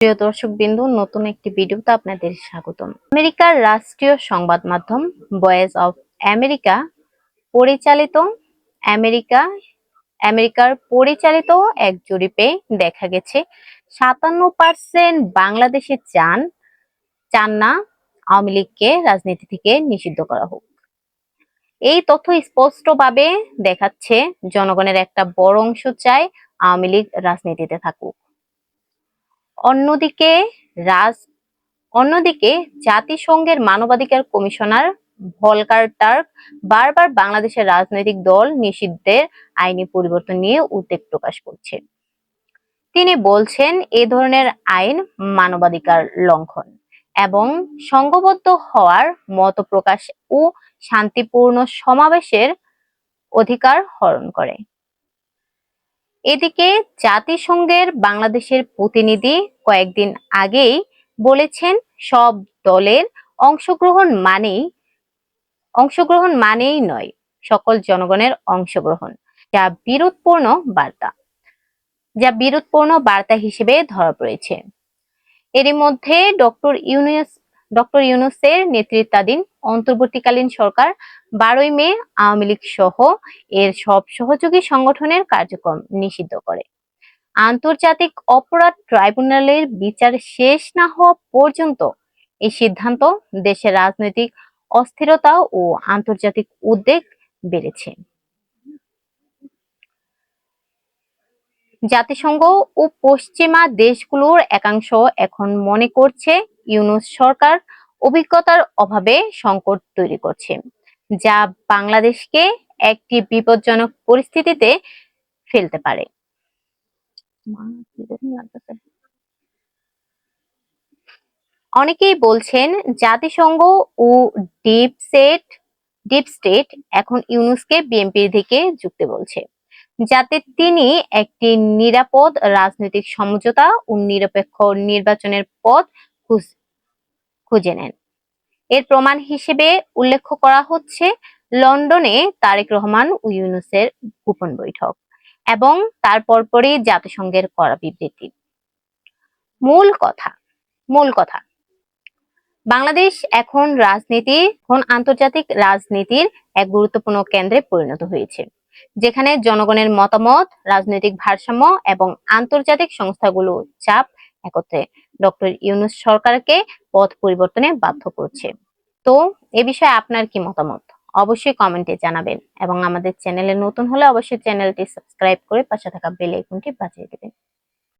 প্রিয় দর্শক বিন্দু, নতুন একটি ভিডিওতে আপনাদের স্বাগতম। আমেরিকার রাষ্ট্রীয় সংবাদ মাধ্যম ভয়েস অফ আমেরিকা পরিচালিত আমেরিকা, আমেরিকার পরিচালিত এক জরিপে দেখা গেছে, সাতান্ন পার্সেন্ট বাংলাদেশে চান চান না, আওয়ামী লীগকে রাজনীতি থেকে নিষিদ্ধ করা হোক। এই তথ্য স্পষ্টভাবে দেখাচ্ছে, জনগণের একটা বড় অংশ চায় আওয়ামী লীগ রাজনীতিতে থাকুক। অন্যদিকে রাজ, অন্যদিকে জাতিসংঘের মানবাধিকার কমিশনার ভলকার টার্ক বারবার বাংলাদেশের রাজনৈতিক দল নিষিদ্ধের আইনি পরিবর্তন নিয়ে উদ্বেগ প্রকাশ করছে। তিনি বলছেন, এ ধরনের আইন মানবাধিকার লঙ্ঘন এবং সংঘবদ্ধ হওয়ার মত প্রকাশ ও শান্তিপূর্ণ সমাবেশের অধিকার হরণ করে। এদিকে জাতিসংঘের বাংলাদেশের প্রতিনিধি কয়েকদিন আগেই বলেছেন, সব দলের অংশগ্রহণ মানেই অংশগ্রহণ মানেই নয়, সকল জনগণের অংশগ্রহণ, যা বিরোধপূর্ণ বার্তা, যা বিরোধপূর্ণ বার্তা হিসেবে ধরা পড়েছে। এরই মধ্যে ডক্টর ইউনুস ডক্টর ইউনুসের নেতৃত্বাধীন অন্তর্বর্তীকালীন সরকার বারোই মে আওয়ামী লীগ সহ এর সব সহযোগী সংগঠনের কার্যক্রম নিষিদ্ধ করে। আন্তর্জাতিক অপরাধ ট্রাইব্যুনালের বিচার শেষ না হওয়া পর্যন্ত এই সিদ্ধান্ত দেশের রাজনৈতিক অস্থিরতা ও আন্তর্জাতিক উদ্বেগ বেড়েছে। জাতিসংঘ ও পশ্চিমা দেশগুলোর একাংশ এখন মনে করছে ইউনুস সরকার অভিজ্ঞতার অভাবে সংকট তৈরি করছে, যা বাংলাদেশকে একটি বিপজ্জনক পরিস্থিতিতে ফেলতে পারে। অনেকেই বলছেন জাতিসংঘ ও ডিপ সেট ডিপ স্টেট এখন ইউনুসকে বিএনপির দিকে যুক্তি বলছে, যাতে তিনি একটি নিরাপদ রাজনৈতিক সমঝোতা ও নিরপেক্ষ নির্বাচনের পথ খুঁজ- নেন। এর প্রমাণ হিসেবে উল্লেখ করা হচ্ছে লন্ডনে তারেক রহমান ইউনুসের গোপন বৈঠক এবং তার পরপরই জাতিসংঘের করা বিবৃতি। মূল কথা মূল কথা, বাংলাদেশ এখন রাজনীতি, এখন আন্তর্জাতিক রাজনীতির এক গুরুত্বপূর্ণ কেন্দ্রে পরিণত হয়েছে, যেখানে জনগণের মতামত, রাজনৈতিক ভারসাম্য এবং আন্তর্জাতিক সংস্থাগুলো চাপ একত্রে ডক্টর ইউনুস সরকারকে পথ পরিবর্তনে বাধ্য করছে। তো এ বিষয়ে আপনার কি মতামত? অবশ্যই কমেন্টে জানাবেন এবং আমাদের চ্যানেলে নতুন হলে অবশ্যই চ্যানেলটি সাবস্ক্রাইব করে পাশে থাকা বেল আইকনটি বাজিয়ে দেবেন।